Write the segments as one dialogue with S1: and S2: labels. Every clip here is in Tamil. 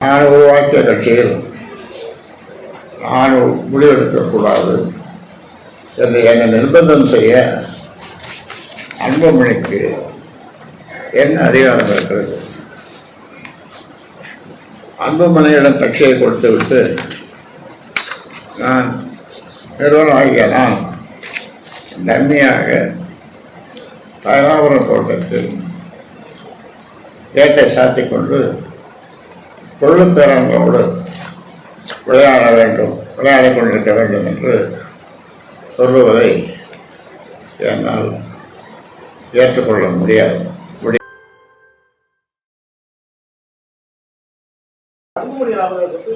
S1: நான் உருவாக்கிய கட்சியில் நான் முடிவெடுக்கக்கூடாது என்று என்னை நிர்பந்தம் செய்ய அன்புமணிக்கு என்ன அதிகாரம் இருக்கிறது? அன்புமணியிடம் கட்சியை கொடுத்து விட்டு நான் நிறுவனமாகிய நான் டம்மியாக தயாபுரம் தோட்டத்தில் கேட்டை சாத்திக்கொண்டு கொள்ளும் பேரங்களோடு விளையாட வேண்டும் விளையாடிக் கொண்டிருக்க வேண்டும் என்று சொல்லுவதை என்னால் ஏற்றுக்கொள்ள முடியாது. முடி
S2: அன்புமணி ராமதாஸ் வந்து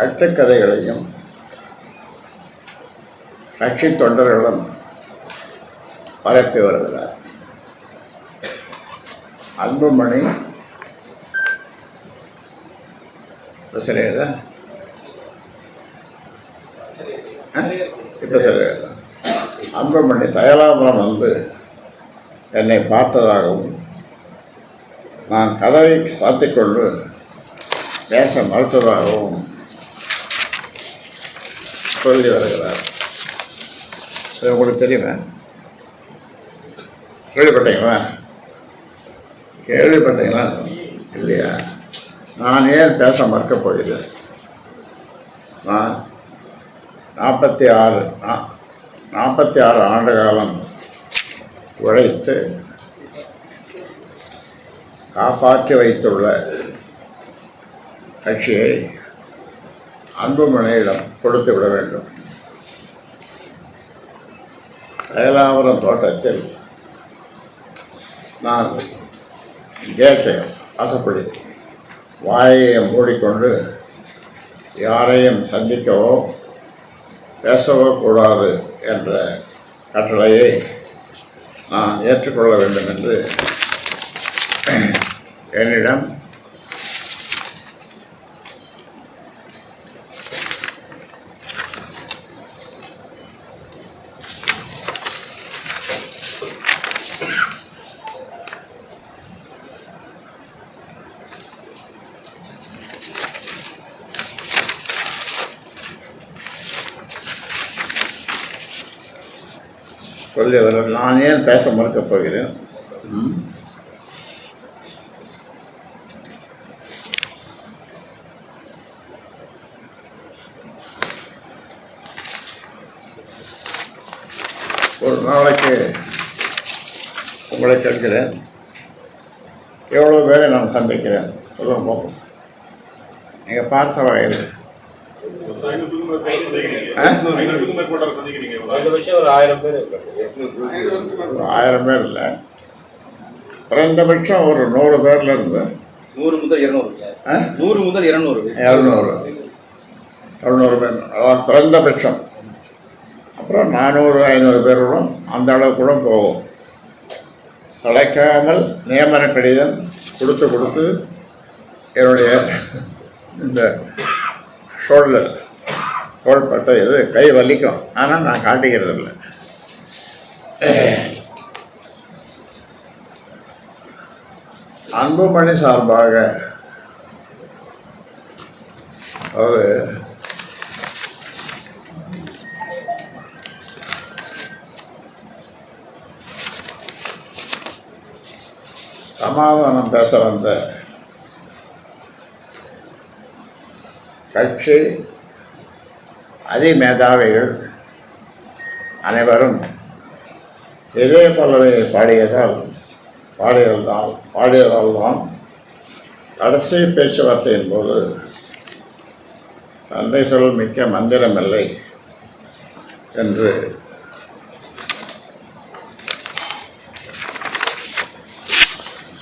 S1: கட்டுக்கதைகளையும் கட்சி தொண்டர்களும் பரப்பி வருகிறார். அன்புமணி சரியாதா இப்போ சரியாதா அன்புமணி தயலாபுரம் வந்து என்னை பார்த்ததாகவும் நான் கதவை சாத்திக்கொண்டு பேச மறுத்ததாகவும் சொல்லி வருகிறார் உங்களுக்கு தெரியுமா? கேள்விப்பட்டீங்களா? கேள்விப்பட்டீங்களா? இல்லையா? நான் ஏன் பேச மறுக்கப் போகிறேன்? நான் நாற்பத்தி ஆறு நா- நாற்பத்தி ஆறு ஆண்டு காலம் உழைத்து காப்பாற்றி வைத்துள்ள கட்சியை அன்புமனையிடம் கொடுத்து விட வேண்டும். தைலாபுரம் தோட்டத்தில் நான் கேட்டை ஆசைப்படி வாயை மூடிக்கொண்டு யாரையும் சந்திக்கவோ பேசவோ கூடாது என்ற கட்டளையை நான் ஏற்றுக்கொள்ள வேண்டும் என்று என்னிடம் சொல்லி அதில் நான் ஏன் பேச மறுக்கப் போகிறேன்? ம்? ஒரு நாளைக்கு உங்களை கேட்கிறேன். எவ்வளோ பேரை நான் சந்திக்கிறேன்? சொல்லுங்கள் பார்ப்போம். நீங்கள் பார்த்த வகையில்
S3: ஒரு ஆயிரம் பேர்
S1: ஆயிரம் பேர் இல்லை. குறைந்தபட்சம் ஒரு நூறு பேர்ல இருந்து.
S4: நூறு முதல் இருநூறு.
S1: ஆ?
S4: நூறு முதல் இருநூறு.
S1: இரநூறு. இரநூறு பேர். அதான் குறைந்தபட்சம். அப்புறம் நானூறு ஐநூறு பேரோடும் அந்த அளவு கூட போகும். தலைக்காமல் நியமன கடிதம் கொடுத்து கொடுத்து என்னுடைய இந்த ஷோல்டர் தோள்பட்டை இது கை வலிக்கும். ஆனால் நான் காட்டிக்கிறது இல்லை. அன்புமணி சார்பாக அது சமாதானம் பேச வந்த கட்சி அதிமேதாவிகள் அனைவரும் இதே பல்லவை பாடியதால் பாடியதால் பாடியதால் தான் கடைசி பேச்சுவார்த்தையின் போது தந்தை சொல் மிக்க மந்திரமில்லை என்று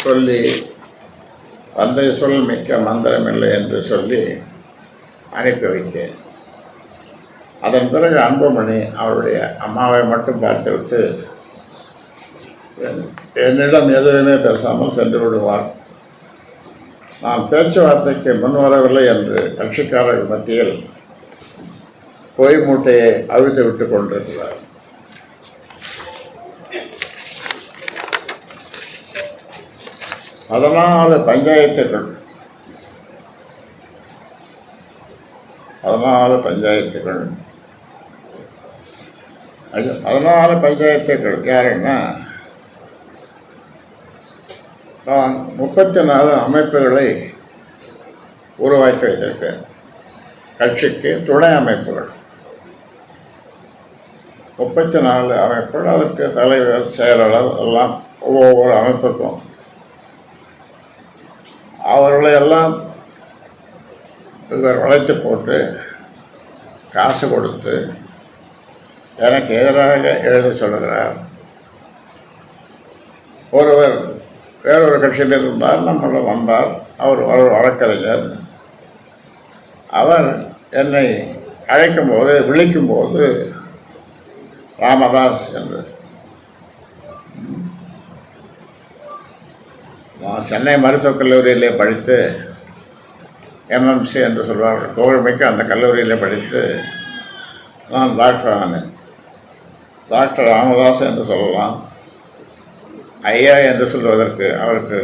S1: சொல்லி தந்தை சொல் மிக்க மந்திரமில்லை என்று சொல்லி அனுப்பி வைத்தேன். அதன் பிறகு அன்புமணி அவருடைய அம்மாவை மட்டும் பார்த்துவிட்டு என்- என்னிடம் எதுவுமே பேசாமல் சென்று விடுவார். நான் பேச்சுவார்த்தைக்கு முன் வரவில்லை என்று கட்சிக்காரர்கள் மத்தியில் பொய் மூட்டையை அவிழ்த்து விட்டு கொண்டிருக்கிறார். பதினாலு பஞ்சாயத்துகள். பதினாலு பஞ்சாயத்துகள். அது பதினாலு பஞ்சாயத்துகள் யாருன்னா நான் முப்பத்தி நாலு அமைப்புகளை உருவாக்கி வைத்திருக்கேன் கட்சிக்கு துணை அமைப்புகள். முப்பத்தி நாலு அமைப்புகள் அதற்கு தலைவர் செயலாளர் எல்லாம் ஒவ்வொரு அமைப்புக்கும். அவர்களை எல்லாம் இவர் வளைத்து போட்டு காசு கொடுத்து எனக்கு எதிராக எழுத சொல்லுகிறார். ஒருவர் வேறொரு கட்சியில் இருந்தார் நம்மளை வந்தார் அவர் ஒரு வழக்கறிஞர். அவர் என்னை அழைக்கும்போது விழிக்கும்போது ராமதாஸ் என்று. நான் சென்னை மருத்துவக் கல்லூரியிலே படித்து எம்எம்சி என்று சொல்வார்கள். தோழமைக்கு அந்த கல்லூரியிலே படித்து நான் டாக்டர் ஆனேன். டாக்டர் ராமதாஸ் என்று சொல்லலாம். ஐயா என்று சொல்வதற்கு அவருக்கு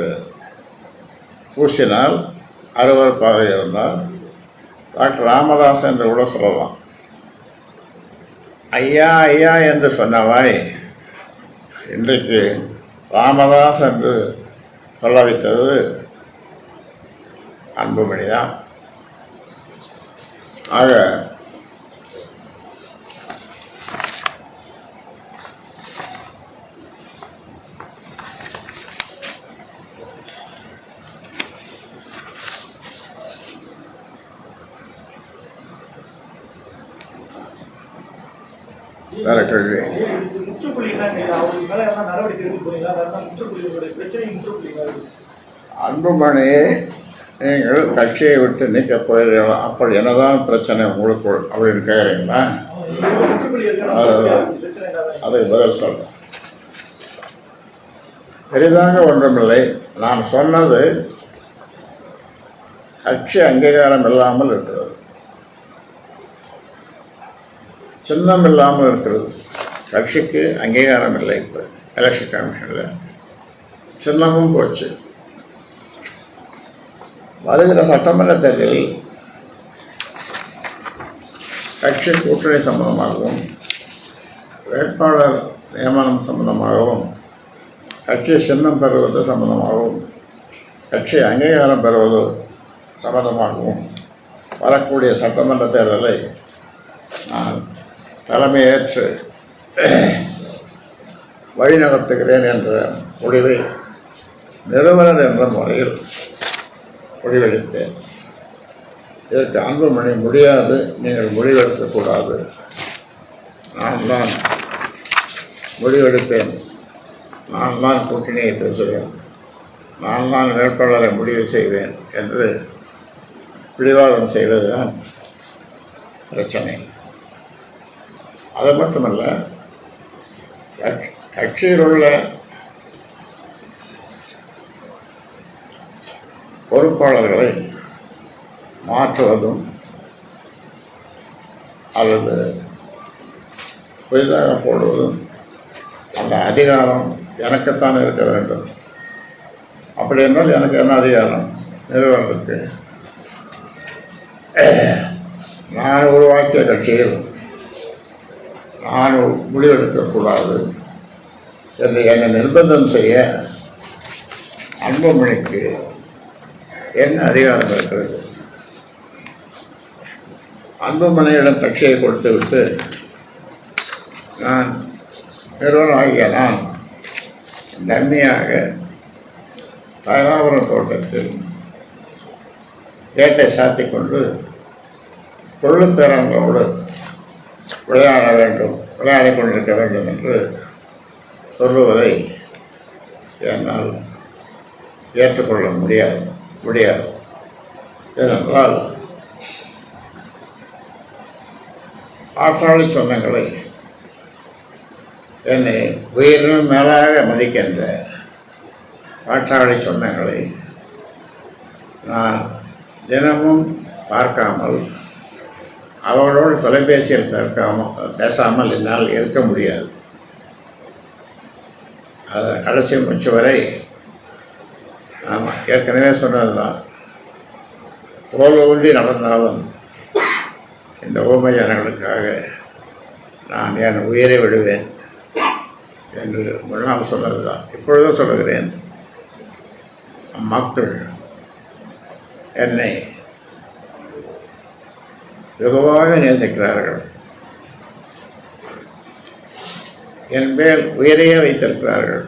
S1: பூசினால் அருவருப்பாக இருந்தால் டாக்டர் ராமதாஸ் என்று கூட சொல்லலாம். ஐயா ஐயா என்று சொன்னவாய் இன்றைக்கு ராமதாஸ் என்று சொல்ல வைத்தது அன்புமணி தான் ஆக வேற கேள்வி
S2: இது முற்றுப்புள்ளி என்னங்க இது அவருக்கு மேல எதனா நடவடிக்கை எடுக்க போறீங்களா வேற என்ன முற்றுப்புள்ளி உங்களுடைய பிரச்சனை முற்றுப்புள்ளி வேற கேள்வி.
S1: அன்புமணி நீங்கள் கட்சியை விட்டு நீக்க போகிறீர்களா? அப்படி என்னதான் பிரச்சனை உங்களுக்கு அப்படின்னு கேட்குறீங்களா அதுக்கு பதில் சொல்கிறேன் பெரிதாக ஒன்றுமில்லை. நான் சொன்னது கட்சி அங்கீகாரம் இல்லாமல் இருக்கிறது. சின்னம் இல்லாமல் இருக்கிறது. கட்சிக்கு அங்கீகாரம் இல்லை இப்போ எலெக்ஷன் கமிஷனில் சின்னமும் போச்சு. வருகிற சட்டமன்ற தேர்தலில் கட்சி கூட்டணி சம்பந்தமாகவும் வேட்பாளர் நியமனம் சம்பந்தமாகவும் கட்சி சின்னம் பெறுவது சம்பந்தமாகவும் கட்சி அங்கீகாரம் பெறுவது சம்பந்தமாகவும் வரக்கூடிய சட்டமன்ற தேர்தலை நான் தலைமையேற்று வழிநடத்துகிறேன் என்ற முடிவை நிறுவனர் என்ற முறையில் முடிவெடுத்தேன். இதற்கு அன்புமணி முடியாது நீங்கள் முடிவெடுக்கக்கூடாது. நான் தான் முடிவெடுப்பேன் நான் தான் கூட்டணியை பேசுவேன். நான் தான் வேட்பாளரை முடிவு செய்வேன் என்று பிடிவாதம் செய்வதுதான் பிரச்சனை. அது மட்டுமல்ல கட்சியில் உள்ள பொறுப்பாளர்களை மாற்றுவதும் அல்லது புதிதாக போடுவதும் அந்த அதிகாரம் எனக்குத்தான் இருக்க வேண்டும். அப்படி என்றால் எனக்கு என்ன அதிகாரம்? நிறுவனத்துக்கு. நான் உருவாக்கிய கட்சியில் ஆணு முடிவெடுக்கக்கூடாது என்று என்னை நிர்பந்தம் செய்ய அன்புமணிக்கு என்ன அதிகாரம் இருக்கிறது? அன்புமணியிடம் கட்சியை கொடுத்து விட்டு நான் நிறுவனமாகிய நான் டம்மியாக தயாபுரம் தோட்டத்தில் கேட்டை சாத்திக்கொண்டு கொண்டு கொள்ளுப்பேரங்களோடு விளையாட வேண்டும். விளையாடி கொண்டிருக்க வேண்டும் என்று சொல்லுவதை என்னால் ஏற்றுக்கொள்ள முடியாது முடியாது. ஏனென்றால் ஆற்றாளி சொந்தங்களை என்னை உயிரினும் மேலாக மதிக்கின்ற ஆற்றாளி சொந்தங்களை நான் தினமும் பார்க்காமல் அவளோடு தொலைபேசியில் பேசாமல் பேசாமல் என்னால் இருக்க முடியாது. அது கடைசி முடிச்ச வரை ஆமாம் ஏற்கனவே சொன்னது தான் போல ஒன்றி நடந்தாலும் இந்த ஊமை ஜனங்களுக்காக நான் என் உயிரை விடுவேன் என்று முன்னால் சொன்னது தான் இப்பொழுதும் சொல்லுகிறேன். மக்கள் என்னை வெகுவாக நேசிக்கிறார்கள் என் மேல் உயரையே வைத்திருக்கிறார்கள்.